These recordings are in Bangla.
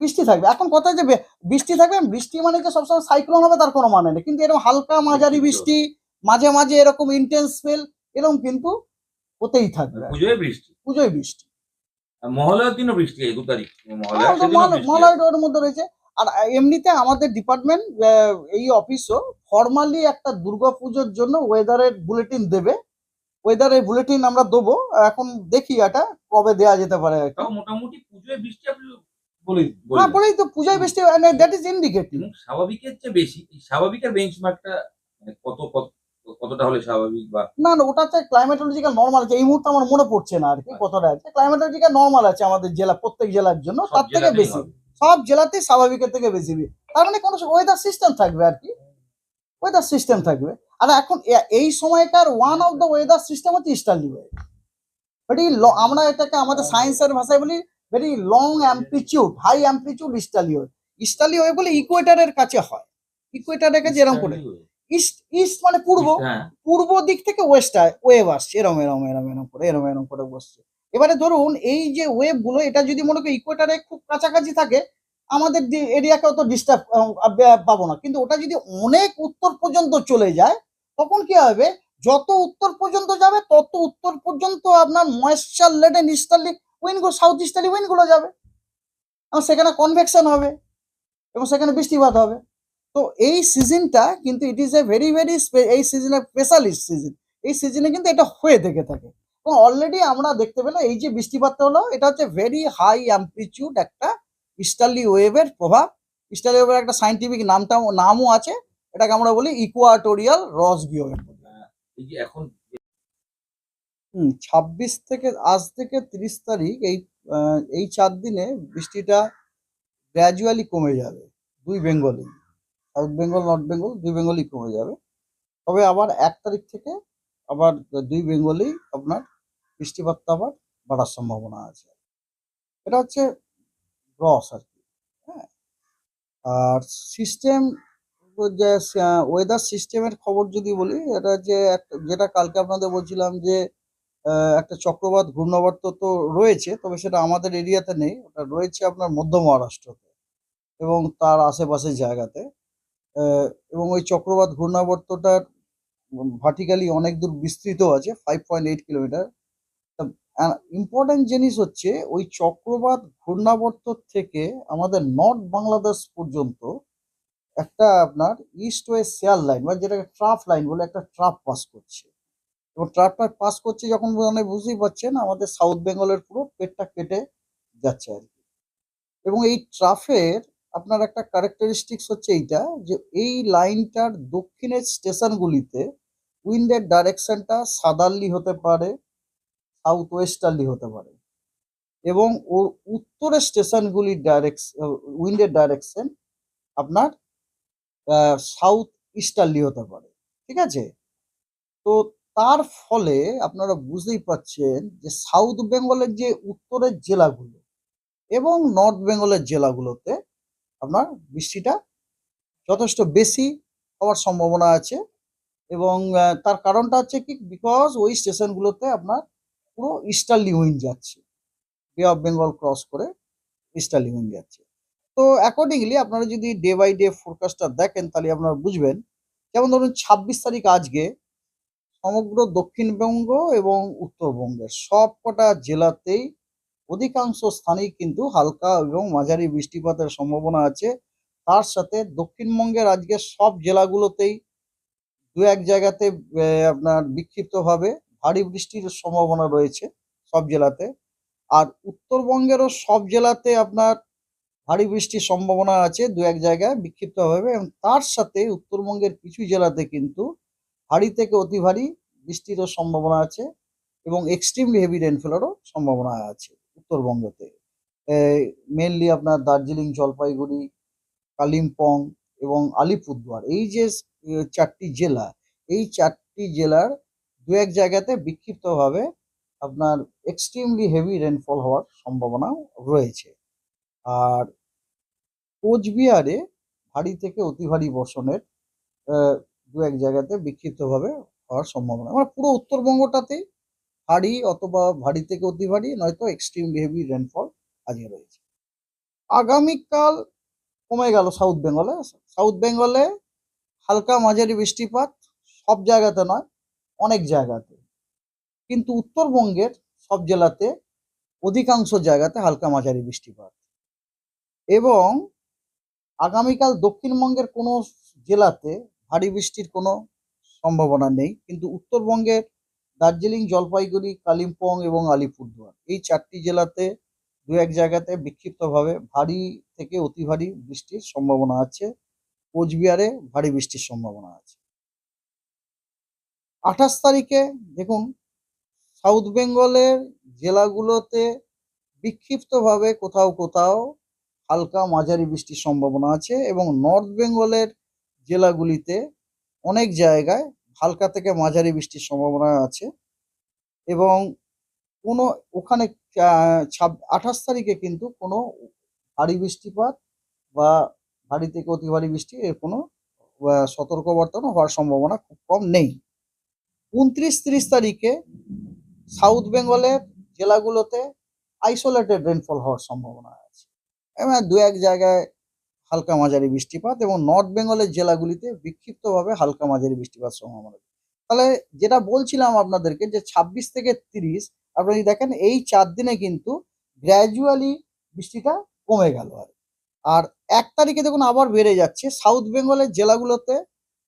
বৃষ্টি থাকবে। এখন কথা যে বৃষ্টি থাকবে বৃষ্টি মানে যে সবসময় সাইক্লোন হবে তার কোনো মানে নেই। কিন্তু এরকম হালকা মাঝারি বৃষ্টি মাঝে মাঝে এরকম ইন্টেন্স স্পেল এরকম কিন্তু হতেই থাকবে। পুজোয় বৃষ্টি। পুজোয় বৃষ্টি। মহালয়ার দিনও বৃষ্টি দু তারিখ। মহালয়া হ্যাঁ, মহালয়ার ওর মধ্যে রয়েছে। আর এমনিতে আমাদের ডিপার্টমেন্ট এই অফিসও ফর্মালি একটা দুর্গাপুজোর জন্য ওয়েদারের বুলেটিন দেবে। ওয়েদারের বুলেটিন আমরা দেবো। এখন দেখি এটা কবে দেওয়া যেতে পারে। মোটামুটি পুজোয় বৃষ্টি হ্যাঁ। বলেই তো পূজায় দ্যাট ইজ ইন্ডিকেটিভ স্বাভাবিকের চেয়ে বেশি স্বাভাবিকের বেঞ্চমার্কটা মানে কত কত কতটা হলে স্বাভাবিক বা না না ওটা হচ্ছে ক্লাইমেটোলজিক্যাল নর্মাল আছে এই মুহূর্তে আমার মনে পড়ছে না আর কি কতটা আছে। ক্লাইমেটোলজিক্যাল নর্মাল আছে আমাদের জেলা প্রত্যেক জেলার জন্য তার থেকে বেশি। সব জেলাতেই স্বাভাবিকের থেকে বেশি। তার মানে কোনো ওয়েদার সিস্টেম থাকবে আর কি। ওয়েদার সিস্টেম থাকবে। আর এখন এই সময়কার one of the weather system হচ্ছে ইস্টার্লি। ওয়েভ ভেরি আমরা এটাকে আমাদের সায়েন্সের ভাষায় বলি very long amplitude high amplitude easterly wave easterly wave বলে ইকুয়েটারের কাছে হয়। ইকুয়েটারের কাছে এরকম করে। ইস্ট ইস্ট মানে পূর্ব। হ্যাঁ। পূর্ব দিক থেকে ওয়েস্ট আয়। ওয়েভ আসছে। এরম এরম এরম এরম করে এরম এরম করে বসছে। এবারে ধরুন এই যে ওয়েভগুলো এটা যদি মনে করি ইকুয়েটারে খুব কাছাকাছি থাকে আমাদের এরিয়াকে অত ডিস্টার্ব পাবো না। কিন্তু ওটা যদি অনেক উত্তর পর্যন্ত চলে যায় তখন কি হবে? যত উত্তর পর্যন্ত যাবে তত উত্তর পর্যন্ত আপনার ময়েশ্চার লেডেন ইস্টার্লি উইন্ডগুলো সাউথ ইস্টার্লি উইন্ডগুলো যাবে এবং সেখানে কনভেকশন হবে, এবং সেখানে বৃষ্টিপাত হবে। তো এই সিজনটা কিন্তু it is a very very এই সিজনে স্পেশালিস্ট সিজন এই সিজনে কিন্তু এটা হয়ে থেকে থাকে। এবং অলরেডি আমরা দেখতে পেলাম, এই যে বৃষ্টিপাতটা হলো, এটা হচ্ছে ভেরি হাই অ্যাম্পলিচিউড একটা ইস্টার্লি ওয়েভের প্রভাব। ইস্টার্লি ওয়েভের একটা সাইন্টিফিক নামটা নামও আছে। এটাকে আমরা বলি ইকুয়াটোরিয়াল রস ওয়েভ এই যে এখন হুম, ছাব্বিশ থেকে, আজ থেকে তিরিশ তারিখ এই এই চার দিনে বৃষ্টিটা গ্র্যাজুয়ালি কমে যাবে, দুই বেঙ্গলেই সাউথ বেঙ্গল, নর্থ বেঙ্গল, দুই বেঙ্গলই কমে যাবে। তবে আবার এক তারিখ থেকে আবার দুই বেঙ্গলেই আপনার বৃষ্টিপাতটা আবার বাড়ার সম্ভাবনা আছে। এটা হচ্ছে রস আর কি হ্যাঁ। আর সিস্টেম যে ওয়েদার সিস্টেমের খবর যদি বলি, এটা যে, একটা- যেটা কালকে আপনাদের বলছিলাম যে একটা চক্রবাত ঘূর্ণাবর্ত তো রয়েছে, তবে সেটা আমাদের এরিয়াতে নেই। ওটা রয়েছে আপনার মধ্য মহারাষ্ট্রতে এবং তার আশেপাশের জায়গাতে। এবং ওই চক্রবাত ঘূর্ণাবর্তটার ভার্টিক্যালি অনেক দূর বিস্তৃত আছে five point eight kilometre important জিনিস হচ্ছে, ওই চক্রবাত ঘূর্ণাবর্ত থেকে আমাদের নর্থ বাংলাদেশ পর্যন্ত একটা আপনার ইস্ট ওয়েস্ট শেয়ার লাইন বা যেটাকে ট্রাফ লাইন বলে একটা ট্রাফ পাস করছে। এবং ট্রাপটা পাস করছে যখন মানে বুঝতেই পারছেন, আমাদের সাউথ বেঙ্গলের পুরো পেটটা কেটে যাচ্ছে আর কি। এবং এই ট্রাফের আপনার একটা ক্যারেক্টারিস্টিক্স হচ্ছে এইটা যে, এই লাইনটার দক্ষিণের স্টেশনগুলিতে উইন্ডের ডাইরেকশনটা সাদারলি হতে পারে সাউথ ওয়েস্টার্লি হতে পারে। এবং ওর উত্তরের স্টেশনগুলির ডাইরেকশন উইন্ডের ডাইরেকশন আপনার সাউথ ইস্টার্লি হতে পারে। ঠিক আছে? তো তার ফলে আপনারা বুঝতেই পাচ্ছেন যে সাউথ বেঙ্গলের যে উত্তরের জেলাগুলো এবং নর্থ বেঙ্গলের জেলাগুলোতে আপনার বৃষ্টিটা যথেষ্ট বেশি হওয়ার সম্ভাবনা আছে এবং তার কারণটা হচ্ছে কি? বিকজ ওই স্টেশনগুলোতে আপনার পুরো ইস্টার্লি উইন্ড যাচ্ছে। বে অফ বেঙ্গল ক্রস করে ইস্টার্লি উইন্ড যাচ্ছে। তো অ্যাকর্ডিংলি আপনারা যদি ডে বাই ডে ফোরকাস্টটা দেখেন তাহলে আপনারা বুঝবেন। যেমন ধরুন ছাব্বিশ তারিখ আজকে সমগ্র দক্ষিণবঙ্গ এবং উত্তরবঙ্গের সব কটা জেলাতেই অধিকাংশ স্থানেই কিন্তু হালকা এবং মাঝারি বৃষ্টিপাতের সম্ভাবনা আছে। তার সাথে দক্ষিণবঙ্গের আজকে সব জেলাগুলোতেই দু এক জায়গাতে আপনার বিক্ষিপ্তভাবে ভারী বৃষ্টির সম্ভাবনা রয়েছে সব জেলাতে। আর উত্তরবঙ্গেরও সব জেলাতে আপনার ভারী বৃষ্টির সম্ভাবনা আছে দু এক জায়গায় বিক্ষিপ্তভাবে। এবং তার সাথে উত্তরবঙ্গের কিছু জেলাতে কিন্তু ভারী থেকে অতি ভারী বৃষ্টিরও সম্ভাবনা আছে এবং এক্সট্রিমলি হেভি রেনফলেরও সম্ভাবনা আছে উত্তরবঙ্গতে। মেনলি আপনার দার্জিলিং, জলপাইগুড়ি, কালিম্পং এবং আলিপুরদুয়ার। এই যে চারটি জেলা, এই চারটি জেলার দু এক জায়গাতে বিক্ষিপ্তভাবে আপনার এক্সট্রিমলি হেভি রেনফল হওয়ার সম্ভাবনা রয়েছে। আর কোচবিহারে ভারী থেকে অতি ভারী বর্ষণের দু এক জায়গাতে বিক্ষিপ্তভাবে হওয়ার সম্ভাবনা। মানে পুরো উত্তরবঙ্গটাতেই ভারী অথবা ভারী থেকে অতি ভারী, নয়তো এক্সট্রিমলি হেভি রেনফল আজকে রয়েছে। আগামীকাল কমে গেল সাউথ বেঙ্গলে সাউথ বেঙ্গলে হালকা মাঝারি বৃষ্টিপাত সব জায়গাতে নয়, অনেক জায়গাতে। কিন্তু উত্তরবঙ্গের সব জেলাতে অধিকাংশ জায়গাতে হালকা মাঝারি বৃষ্টিপাত। এবং আগামীকাল দক্ষিণবঙ্গের কোনো জেলাতে ভারী বৃষ্টির কোনো সম্ভাবনা নেই। কিন্তু উত্তরবঙ্গের দার্জিলিং, জলপাইগুড়ি, কালিম্পং এবং আলিপুরদুয়ার এই চারটি জেলাতে দু এক জায়গাতে বিক্ষিপ্তভাবে ভারী থেকে অতি ভারী বৃষ্টির সম্ভাবনা আছে। কোচবিহারে ভারী বৃষ্টির সম্ভাবনা আছে। আঠাশ তারিখে দেখুন, সাউথ বেঙ্গলের জেলাগুলোতে বিক্ষিপ্তভাবে কোথাও কোথাও হালকা মাঝারি বৃষ্টির সম্ভাবনা আছে এবং নর্থ বেঙ্গলের জেলাগুলিতে অনেক জায়গায় হালকা থেকে মাঝারি বৃষ্টির সম্ভাবনা আছে এবং কোনো ওখানে আঠাশ তারিখে কিন্তু কোনো ভারী বৃষ্টিপাত বা ভারী থেকে অতি ভারী বৃষ্টি এর কোনো আহ, সতর্কবার্তানো হওয়ার সম্ভাবনা খুব কম নেই। উনত্রিশ তিরিশ তারিখে সাউথ বেঙ্গলের জেলাগুলোতে আইসোলেটেড রেনফল হওয়ার সম্ভাবনা আছে। দু এক জায়গায় হালকা মাঝারি বৃষ্টিপাত এবং নর্থ বেঙ্গলের জেলাগুলিতে বিক্ষিপ্তভাবে হালকা মাঝারি বৃষ্টিপাত সম্ভাবনা। তাহলে যেটা বলছিলাম আপনাদেরকে যে ছাব্বিশ থেকে তিরিশ আপনি যদি দেখেন এই চার দিনে কিন্তু গ্র্যাজুয়ালি বৃষ্টিটা কমে গেল আর আর এক তারিখে দেখুন আবার বেড়ে যাচ্ছে সাউথ বেঙ্গলের জেলাগুলোতে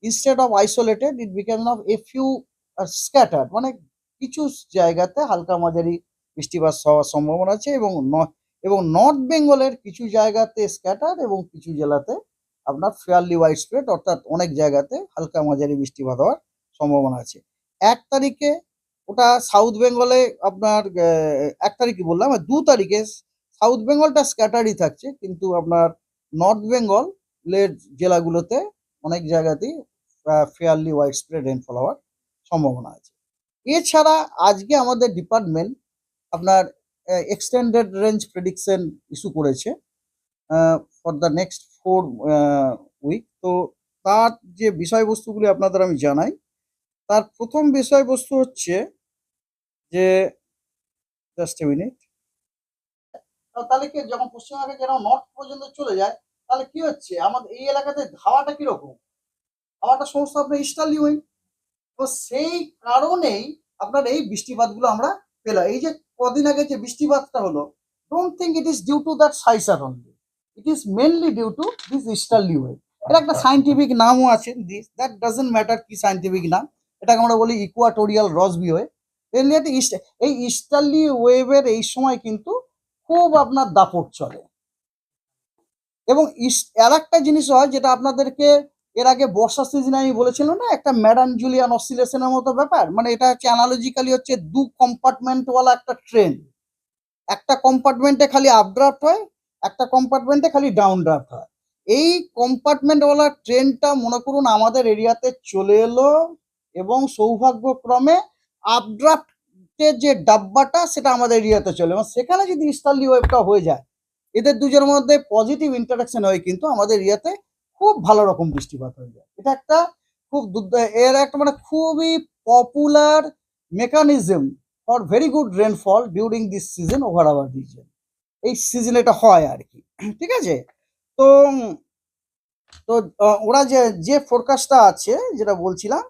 instead of isolated it became of a few scattered মানে কিছু জায়গাতে হালকা মাঝারি বৃষ্টিপাত হওয়ার সম্ভাবনা আছে এবং এবং নর্থ বেঙ্গলের কিছু জায়গাতে স্ক্যাটার এবং কিছু জেলাতে আপনার ফেয়ারলি ওয়াইড স্প্রেড অর্থাৎ অনেক জায়গাতে হালকা মাঝারি বৃষ্টিপাত হওয়ার সম্ভাবনা আছে। এক তারিখে ওটা সাউথ বেঙ্গলে আপনার এক তারিখে বললাম দু তারিখে সাউথ বেঙ্গলটা স্ক্যাটারই থাকছে, কিন্তু আপনার নর্থ বেঙ্গলের জেলাগুলোতে অনেক জায়গাতেই ফেয়ারলি ওয়াইড স্প্রেড রেনফল হওয়ার সম্ভাবনা আছে। এছাড়া আজকে আমাদের ডিপার্টমেন্ট আপনার এক্সটেন্ডেড রেঞ্জ প্রেডিকশন ইস্যু করেছে for the next four week তো তার যে বিষয়বস্তুগুলি আপনাদের আমি জানাই, তার প্রথম বিষয়বস্তু হচ্ছে যে জাস্ট এ মিনিট তাহলে কি যখন পশ্চিমবঙ্গে যেরকম নর্থ পর্যন্ত চলে যায়, তাহলে কি হচ্ছে? আমাদের এই এলাকাতে হাওয়াটা কীরকম? হাওয়াটা সমস্ত আপনার ইস্টার্লি উইন্ড তো সেই কারণেই আপনার এই বৃষ্টিপাতগুলো আমরা পেলাম। এই যে কদিন আগে যে বৃষ্টিপাতটা হলো don't think it is due to that সাইসার only it is mainly due to this easterly wave এর একটা সাইন্টিফিক নামও আছে দিস দ্যাট ডাজেন্ট ম্যাটার কি সাইন্টিফিক নাম এটাকে আমরা বলি ইকুয়াটোরিয়াল রসবি ইস্ট এই ইস্টার্লি ওয়েভের এই সময় কিন্তু খুব আপনার দাপট চলে। এবং আর একটা জিনিস হয় যেটা আপনাদেরকে এর আগে বর্ষা সিজনে আমি বলেছিলাম না, একটা ম্যাডান জুলিয়ান অসিলেশনের মতো ব্যাপার? মানে এটা হচ্ছে অ্যানালজিক্যালি হচ্ছে দু কম্পার্টমেন্টওয়ালা একটা ট্রেন একটা কম্পার্টমেন্টে খালি আপড্রাফট হয়, একটা কম্পার্টমেন্টে খালি ডাউন ড্রাফট হয়। এই কম্পার্টমেন্টওয়ালা ট্রেনটা মনে করুন আমাদের এরিয়াতে চলে এলো এবং সৌভাগ্যক্রমে আপড্রাফটের যে ডাব্বাটা সেটা আমাদের এরিয়াতে চলে এবং সেখানে যদি ইস্টার্লি ওয়েভটা হয়ে যায়, এদের দুজনের মধ্যে পজিটিভ ইন্টারাকশন হয় কিন্তু আমাদের এরিয়াতে খুব ভালো রকম বৃষ্টিপাত হয়ে যায়। এটা একটা খুব এর একটা মানে খুবই popular mechanism for very good rainfall during this season over our region এই সিজন এটা হয় আর কি, ঠিক আছে? তো তো ওরা যে যে ফোরকাস্টটা আছে, যেটা বলছিলাম,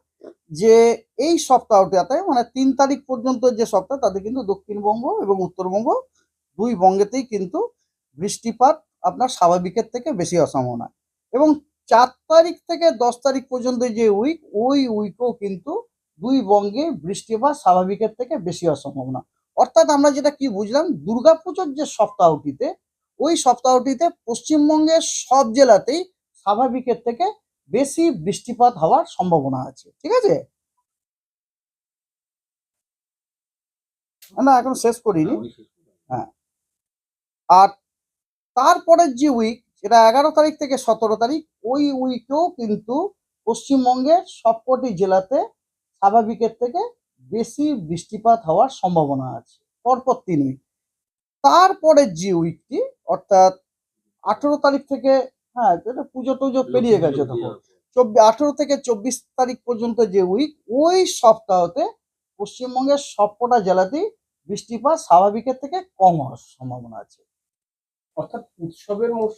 যে এই সপ্তাহটাতে মানে তিন তারিখ পর্যন্ত যে সপ্তাহ, তাতে কিন্তু দক্ষিণবঙ্গ এবং উত্তরবঙ্গ দুই বঙ্গেতেই কিন্তু বৃষ্টিপাত আপনার স্বাভাবিকের থেকে বেশি অসম্ভাবনা এবং চার তারিখ থেকে দশ তারিখ পর্যন্ত যে উইক ওই উইকও কিন্তু দুই বঙ্গে বৃষ্টিপাত স্বাভাবিকের থেকে বেশি হওয়ার সম্ভাবনা। অর্থাৎ আমরা যেটা কি বুঝলাম দুর্গাপুজোর যে সপ্তাহটিতে ওই সপ্তাহটিতে পশ্চিমবঙ্গের সব জেলাতেই স্বাভাবিকের থেকে বেশি বৃষ্টিপাত হওয়ার সম্ভাবনা আছে ঠিক আছে? না এখন শেষ করিনি। হ্যাঁ। আর তারপরের যে উইক সেটা এগারো তারিখ থেকে সতেরো তারিখ ওই উইকেও কিন্তু পশ্চিমবঙ্গের সবকটি জেলাতে স্বাভাবিকের থেকে বেশি বৃষ্টিপাত হওয়ার সম্ভাবনা আছে পরপর তিন উইক তারপরের যে উইকটি অর্থাৎ আঠেরো তারিখ থেকে হ্যাঁ এটা পুজো টুজো পেরিয়ে গেছে তখন। চব্বিশ আঠেরো থেকে চব্বিশ তারিখ পর্যন্ত যে উইক ওই সপ্তাহতে পশ্চিমবঙ্গের সবকটা জেলাতেই বৃষ্টিপাত স্বাভাবিকের থেকে কম হওয়ার সম্ভাবনা আছে। অর্থাৎ উৎসবের মরশুম